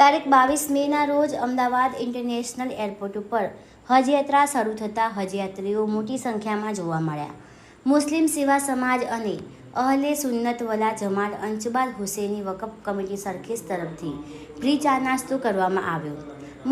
તારીખ બાવીસ મેના રોજ અમદાવાદ ઇન્ટરનેશનલ એરપોર્ટ ઉપર હજયાત્રા શરૂ થતાં હજયાત્રીઓ મોટી સંખ્યામાં જોવા મળ્યા. મુસ્લિમ સેવા સમાજ અને અહલે સુન્નત વલા જમાત અંચબાદ હુસેની વકફ કમિટી સરખેજ તરફથી ફ્રી ચા નાસ્તો કરવામાં આવ્યો.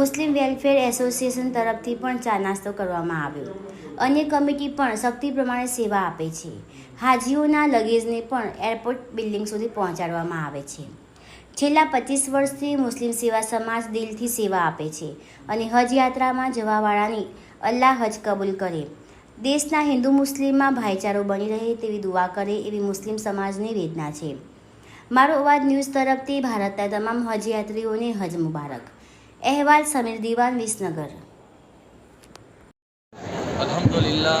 મુસ્લિમ વેલફેર એસોસિએશન તરફથી પણ ચા નાસ્તો કરવામાં આવ્યો. અન્ય કમિટી પણ શક્તિ પ્રમાણે સેવા આપે છે. હાજીઓના લગેજને પણ એરપોર્ટ બિલ્ડિંગ સુધી પહોંચાડવામાં આવે છે. છેલ્લા પચીસ વર્ષથી મુસ્લિમ સેવા સમાજ દિલથી સેવા આપે છે અને હજ યાત્રામાં જવાવાળાની અલ્લાહ હજ કબૂલ કરે. દેશના હિન્દુ મુસ્લિમમાં ભાઈચારો બની રહે તેવી દુઆ કરે એવી મુસ્લિમ સમાજની વેદના છે. મારો અવાજ ન્યૂઝ તરફથી ભારતના તમામ હજ યાત્રીઓને હજ મુબારક. અહેવાલ સમીર દિવાન, વિસનગર. અલ્હમ્દુલિલ્લાહ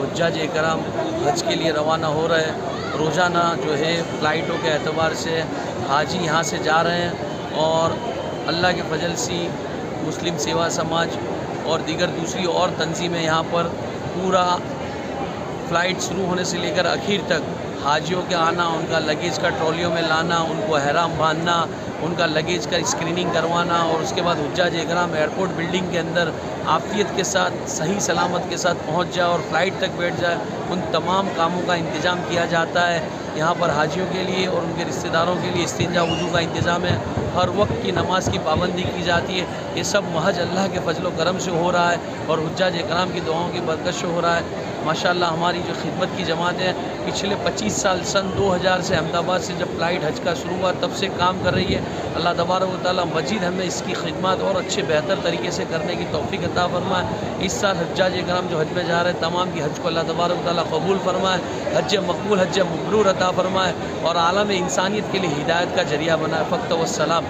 حجاج اکرام حج کے لیے روانہ ہو رہے ہیں۔ روزانہ جو ہے فلائٹوں کے اعتبار سے حاجی یہاں سے جا رہے ہیں اور اللہ کے فضل سی مسلم سیوا سماج اور دیگر دوسری اور تنظیمیں یہاں پر پورا فلائٹ شروع ہونے سے لے کر اخیر تک حاجیوں کے آنا، ان کا لگیج کا ٹرالیوں میں لانا، ان کو حیرام باندھنا ان کا لگیج کا اسکریننگ کروانا اور اس کے بعد حجاج اگرام ایئرپورٹ بلڈنگ کے اندر عافیت کے ساتھ، صحیح سلامت کے ساتھ پہنچ جائے اور فلائٹ تک بیٹھ جائے۔ ان تمام کاموں کا انتظام کیا جاتا ہے۔ یہاں پر حاجیوں کے لیے اور ان کے رشتہ داروں کے لیے استنجا وضو کا انتظام ہے۔ ہر وقت کی نماز کی پابندی کی جاتی ہے۔ یہ سب محج اللہ کے فضل و کرم سے ہو رہا ہے اور حجاج اکرام کی دعاؤں کی برکش سے ہو رہا ہے۔ ماشاءاللہ ہماری جو خدمت کی جماعت ہے، پچھلے پچیس سال سن دو ہزار سے احمد آباد سے جب فلائٹ حج کا شروع ہوا، تب سے کام کر رہی ہے۔ اللہ تبارک و تعالیٰ مجید ہمیں اس کی خدمات اور اچھے بہتر طریقے سے کرنے کی توفیق عطا فرمائے۔ اس سال حجاج کرام جو حج میں جا رہے ہیں، تمام کی حج کو اللہ تبارک و تعالیٰ قبول فرمائے۔ حج مقبول، حج مبرور عطا فرمائے۔ اور عالم انسانیت کے لیے ہدایت کا ذریعہ بنائے۔ فقط وسلام